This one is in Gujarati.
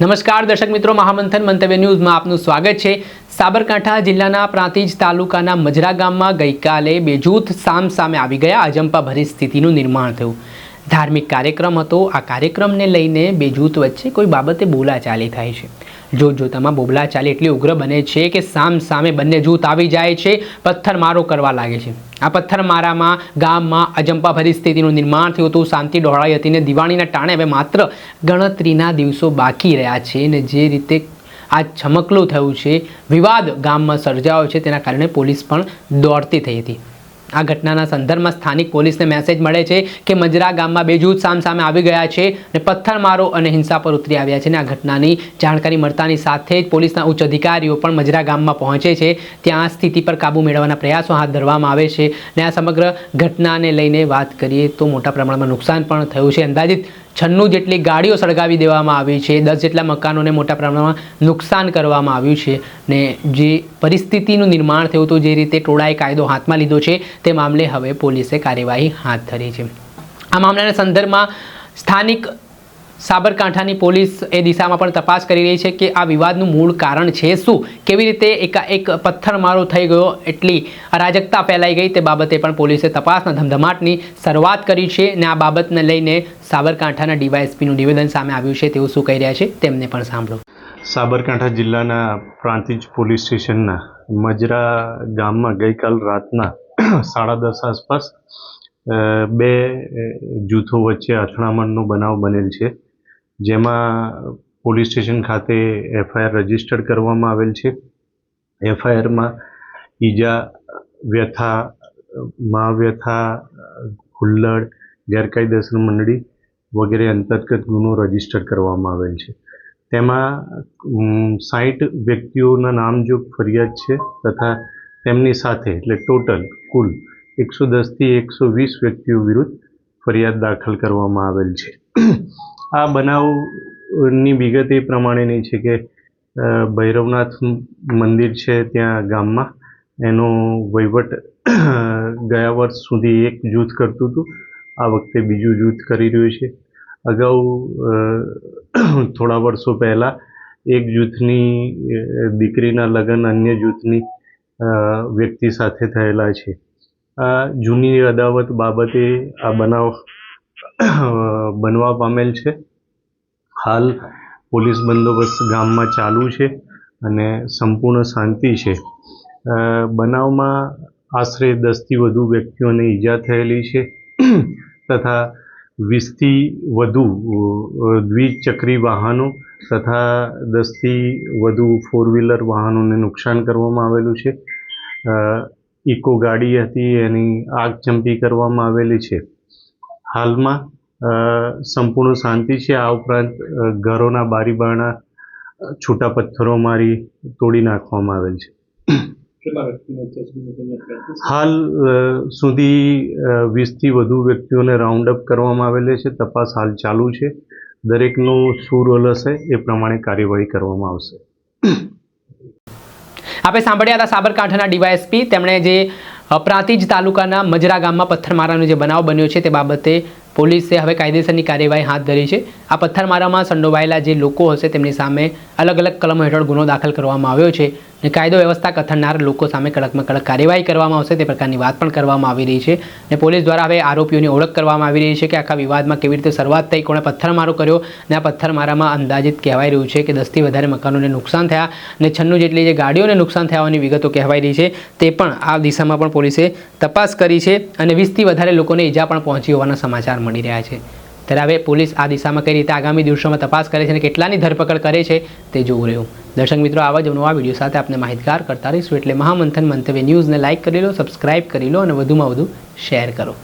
નમસ્કાર દર્શક મિત્રો, મહામંથન મંતવ્ય ન્યૂઝમાં આપનું સ્વાગત છે. સાબરકાંઠા જિલ્લાના પ્રાંતિજ તાલુકાના મજરા ગામમાં ગઈકાલે બે જૂથ સામ સામે આવી ગયા અજંપા ભરી સ્થિતિનું નિર્માણ થયું. ધાર્મિક કાર્યક્રમ હતો. આ કાર્યક્રમને લઈને બે જૂથ વચ્ચે કોઈ બાબતે બોલાચાલી થાય છે. જોત જોતામાં બોબલાચાલી એટલી ઉગ્ર બને છે કે સામ સામે બંને જૂથ આવી જાય છે, પથ્થરમારો કરવા લાગે છે. આ પથ્થરમારામાં ગામમાં અજંપા સ્થિતિનું નિર્માણ થયું હતું, શાંતિ ડહોળાઈ હતી ને દિવાળીના ટાણે હવે માત્ર ગણતરીના દિવસો બાકી રહ્યા છે ને જે રીતે આ ચમકલું થયું છે, વિવાદ ગામમાં સર્જાયો છે, તેના કારણે પોલીસ પણ દોડતી થઈ હતી. આ ઘટનાના સંદર્ભમાં સ્થાનિક પોલીસને મેસેજ મળે છે કે મજરા ગામમાં બે જૂથ સામ સામે આવી ગયા છે અને પથ્થરમારો અને હિંસા પર ઉતરી આવ્યા છે અને આ ઘટનાની જાણકારી મળતાની સાથે જ પોલીસના ઉચ્ચ અધિકારીઓ પણ મજરા ગામમાં પહોંચે છે. ત્યાં સ્થિતિ પર કાબૂ મેળવવાના પ્રયાસો હાથ ધરવામાં આવે છે અને આ સમગ્ર ઘટનાને લઈને વાત કરીએ તો મોટા પ્રમાણમાં નુકસાન પણ થયું છે. અંદાજિત છન્નું જેટલી ગાડીઓ સળગાવી દેવામાં આવી છે, દસ જેટલા મકાનોને મોટા પ્રમાણમાં નુકસાન કરવામાં આવ્યું છે ને જે પરિસ્થિતિનું નિર્માણ થયું હતું, જે રીતે ટોળાએ કાયદો હાથમાં લીધો છે, તે મામલે હવે પોલીસે કાર્યવાહી હાથ ધરી છે. આ મામલાના સંદર્ભમાં સ્થાનિક સાબરકાંઠાની પોલીસ એ દિશામાં પણ તપાસ કરી રહી છે કે આ વિવાદનું મૂળ કારણ છે શું? કેવી રીતે એકાએક પથ્થરમારો થઈ ગયો? એટલી અરાજકતા ફેલાઈ ગઈ તે બાબતે પણ પોલીસે તપાસના ધમધમાટની શરૂઆત કરી છે અને આ બાબતને લઈને સાબરકાંઠાના ડીવાયએસપીનું નિવેદન સામે આવ્યું છે. તેવું શું કહી રહ્યા છે તેમને પણ સાંભળો. સાબરકાંઠા જિલ્લાના પ્રાંતિજ પોલીસ સ્ટેશનના મજરા ગામમાં ગઈકાલ રાતના સાડા દસ આસપાસ બે જૂથો વચ્ચે અથડામણનો બનાવ બનેલ છે. જેમાં પોલીસ સ્ટેશન ખાતે એફઆઈઆર રજીસ્ટર્ડ કરવામાં આવેલ છે. એફઆઈઆરમાં ઈજા, વ્યથા, મહાવ્યથા, હુલ્લડ, ગેરકાયદેસર મંડળી વગેરે અંતર્ગત ગુનો રજિસ્ટર કરવામાં આવેલ છે. તેમાં સાઠ વ્યક્તિઓના નામજોગ ફરિયાદ છે તથા તેમની સાથે, એટલે ટોટલ કુલ એકસો દસથી એકસો વીસ વ્યક્તિઓ વિરુદ્ધ ફરિયાદ દાખલ કરવામાં આવેલ છે. આ બનાવની વિગત એ પ્રમાણેની છે કે ભૈરવનાથ મંદિર છે ત્યાં ગામમાં. એનો વહીવટ ગયા વર્ષ સુધી એક જૂથ કરતું હતું. આ વખતે બીજું જૂથ કરી રહ્યું છે. અગાઉ થોડા વર્ષો પહેલાં એક જૂથની દીકરીના લગ્ન અન્ય જૂથની વ્યક્તિ સાથે થયેલા છે. આ જૂની અદાવત બાબતે આ બનાવ બનવા પામેલ છે. હાલ પોલીસ બંદોબસ્ત ગામમાં ચાલુ છે અને સંપૂર્ણ શાંતિ છે. બનાવમાં આશરે દસથી વધુ વ્યક્તિઓને ઈજા થયેલી છે તથા વીસથી વધુ દ્વિચક્રી વાહનો તથા દસથી વધુ ફોર વ્હીલર વાહનોને નુકસાન કરવામાં આવેલું છે. ઇકો ગાડી હતી એની આગ ચંપી કરવામાં આવેલી છે. હાલમાં સંપૂર્ણ શાંતિ છે. આ ઉપરાંત ઘરોના બારી બારણા છૂટા પથ્થરો મારી તોડી નાખવામાં આવેલ છે. હાલ સુધી વીસથી વધુ વ્યક્તિઓને રાઉન્ડ અપ કરવામાં આવેલી છે. તપાસ હાલ ચાલુ છે. દરેકનો શું રોલ હશે એ પ્રમાણે કાર્યવાહી કરવામાં આવશે. આપણે સાંભળ્યા હતા સાબરકાંઠાના ડીવાયએસપી. તેમણે જે પ્રાંતિજ તાલુકાના મજરા ગામમાં પથ્થરમારાનો જે બનાવ બન્યો છે તે બાબતે પોલીસે હવે કાયદેસરની કાર્યવાહી હાથ ધરી છે. આ પથ્થરમારામાં સંડોવાયેલા જે લોકો હશે, તેમની સામે અલગ અલગ કલમો હેઠળ ગુનો દાખલ કરવામાં આવ્યો છે. અને કાયદો વ્યવસ્થા કથનનાર લોકો સામે કડકમાં કડક કાર્યવાહી કરવામાં આવશે, તે પ્રકારની વાત પણ કરવામાં આવી રહી છે. ને પોલીસ દ્વારા હવે આરોપીઓની ઓળખ કરવામાં આવી રહી છે કે આખા વિવાદમાં કેવી રીતે શરૂઆત થઈ, કોણે પથ્થરમારો કર્યો અને આ પથ્થરમારામાં અંદાજિત કહેવાઈ રહ્યું છે કે દસથી વધારે મકાનોને નુકસાન થયા અને છન્નું જેટલી જે ગાડીઓને નુકસાન થયાની વિગતો કહેવાઈ રહી છે, તે પણ આ દિશામાં પણ પોલીસે તપાસ કરી છે અને વીસથી વધારે લોકોને ઈજા પણ પહોંચી હોવાના સમાચાર મળી રહ્યા છે. ત્યારે હવે પોલીસ આ દિશામાં કઈ રીતે આગામી દિવસોમાં તપાસ કરે છે અને કેટલાની ધરપકડ કરે છે, તે જોવું રહ્યું. દર્શક મિત્રો, આવા જ નવા વીડિયો સાથે આપને માહિતગાર કરતા રહીશું. એટલે મહામંથન મંતવ્ય ન્યૂઝને લાઇક કરી લો, સબસ્ક્રાઇબ કરી લો અને વધુમાં વધુ શેર કરો.